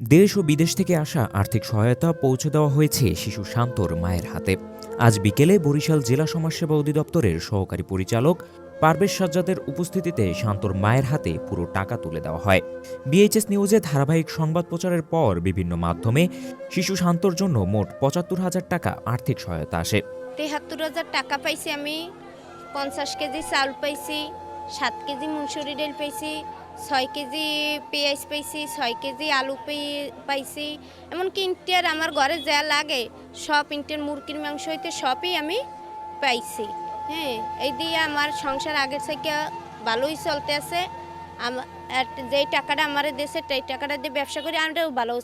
দেশ ও বিদেশ থেকে আসা আর্থিক সহায়তা পৌঁছে দেওয়া হয়েছে শিশু শান্তর মায়ের হাতে। আজ বিকেলে বরিশাল জেলা সমাজসেবা অধিদপ্তরের সহকারী পরিচালক পারভেজ সাজ্জাদের উপস্থিতিতে শান্তর মায়ের হাতে পুরো টাকা তুলে দেওয়া হয়। বিএইচএস নিউজে ধারাবাহিক সংবাদ প্রচারের পর বিভিন্ন মাধ্যমে শিশু শান্তর জন্য মোট পঁচাত্তর হাজার টাকা আর্থিক সহায়তা আসে। তেহাত্তর হাজার টাকা পাইছি আমি, পঞ্চাশ কেজি চাউল পাইছি সাত কেজি মুসুরি ডাল পাইছি, ছয় কেজি পেঁয়াজ পাইছি, ছয় কেজি আলু পাইছি। এমনকি ইন্টের আমার ঘরে যা লাগে, সব ইন্টের মুরগির মাংস হইতে সবই আমি পাইছি। হ্যাঁ এই দিয়ে আমার সংসার আগের থেকে ভালোই চলতে আছে। যেই টাকাটা আমার দেশে সেই টাকাটা দিয়ে ব্যবসা করি, আমরাও ভালো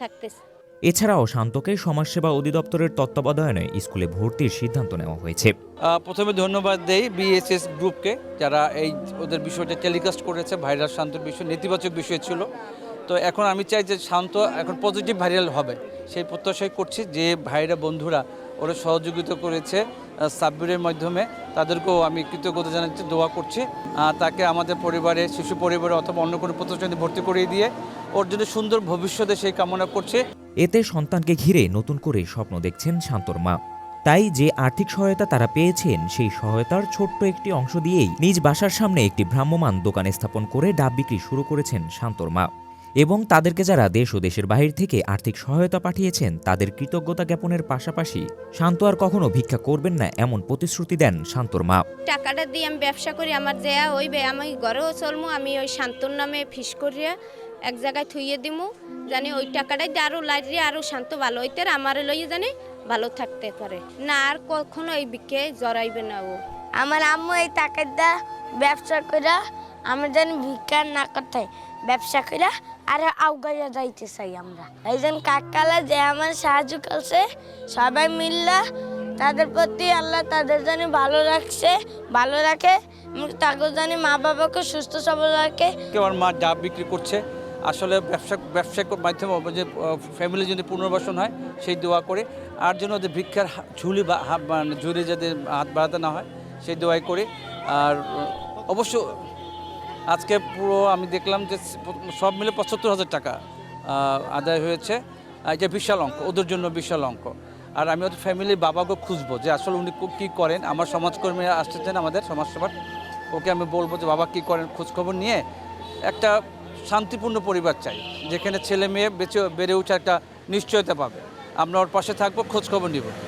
থাকতেছি। এছাড়াও শান্তকে সমাজসেবা অধিদপ্তরের তত্ত্বাবধানে স্কুলে ভর্তির সিদ্ধান্ত নেওয়া হয়েছে। প্রথমে ধন্যবাদ দেই বিএসএস গ্রুপকে, যারা এই ওদের বিষয়টা টেলিকাস্ট করেছে, ভাইরাল শান্তর বিষয়, নেতিবাচক বিষয় ছিল। তো এখন আমি চাই যে শান্ত এখন পজিটিভ ভাইরাল হবে। সেই প্রত্যাশাই করছি যে ভাইরা, বন্ধুরা ওরা সহযোগিতা করেছে সাব্বিরের মাধ্যমে। তাদেরকেও আমি কৃতজ্ঞতা জানাচ্ছি, দোয়া করছি। তাকে আমাদের পরিবারে, শিশু পরিবারে অথবা অন্য কোনো প্রতিষ্ঠানে ভর্তি করিয়ে দিয়ে ওর জন্য সুন্দর ভবিষ্যতে সেই কামনা করছি। এতে সন্তানকে ঘিরে নতুন করে স্বপ্ন দেখছেন শান্তর মা। তাই যে আর্থিক সহায়তা তারা পেয়েছেন, সেই সহায়তার ছোট্ট একটি অংশ দিয়েই নিজ বাসার সামনে একটি ভ্রাম্যমাণ দোকান স্থাপন করে ডাব বিক্রি শুরু করেছেন শান্তর মা। এবং তাদেরকে যারা দেশ ও দেশের বাহির থেকে আর্থিক সহায়তা পাঠিয়েছেন, তাদের কৃতজ্ঞতা জ্ঞাপনের পাশাপাশি শান্ত আর কখনো ভিক্ষা করবেন না এমন প্রতিশ্রুতি দেন শান্তর মা। টাকাটা দিয়ে আমি ব্যবসা করি, আমার যেয়া হইবে, আমি ঘরেও চলমু, আমি ওই শান্তর নামে ফিস করিয়া এক জায়গায় থুইয়ে দিমু। জানি ওই টাকাটাই দিয়ে আরও লাইরে আরও শান্ত ভালো হইতে আর আমার লইয়ে জানি ভালো থাকতে পারে। না আর কখনো এই বিকে জড়াইবে না ও। আমার আম্মু এই টাকাটা ব্যবসা করে আমরা যেন ভিক্ষা না করতে ব্যবসা করে আর আউগাইয়া যাইতে চাই আমরা। এই জন্য কাকালা যে আমার সাহায্য করছে সবাই মিললা তাদের প্রতি আল্লাহ তাদের জন্য ভালো রাখছে ভালো রাখে তাকে জানি মা বাবাকে সুস্থ সবল রাখে। আমার মা ডাব বিক্রি করছে আসলে ব্যবসা ব্যবসায়িক মাধ্যমে যে ফ্যামিলি যদি পুনর্বাসন হয়, সেই দোয়া করে। আর যেন ওদের ভিক্ষার ঝুলি বা মানে ঝুলি যাতে হাত বাড়াতে না হয়, সেই দোয়াই করে। আর অবশ্য আজকে পুরো আমি দেখলাম যে সব মিলে পঁচাত্তর হাজার টাকা আদায় হয়েছে। এটা বিশাল অঙ্ক, ওদের জন্য বিশাল অঙ্ক। আর আমি ওদের ফ্যামিলির বাবাকে খুঁজবো যে আসলে উনি কী করেন। আমার সমাজকর্মীরা আসতেছেন আমাদের সমাজসেবার ওকে আমি বলব যে, বাবা কী করেন? খোঁজখবর নিয়ে একটা শান্তিপূর্ণ পরিবার চাই, যেখানে ছেলে মেয়ে বেঁচে বেড়ে উঠে একটা নিশ্চয়তা পাবে। আমরা ওর পাশে থাকব, খোঁজখবর নিব।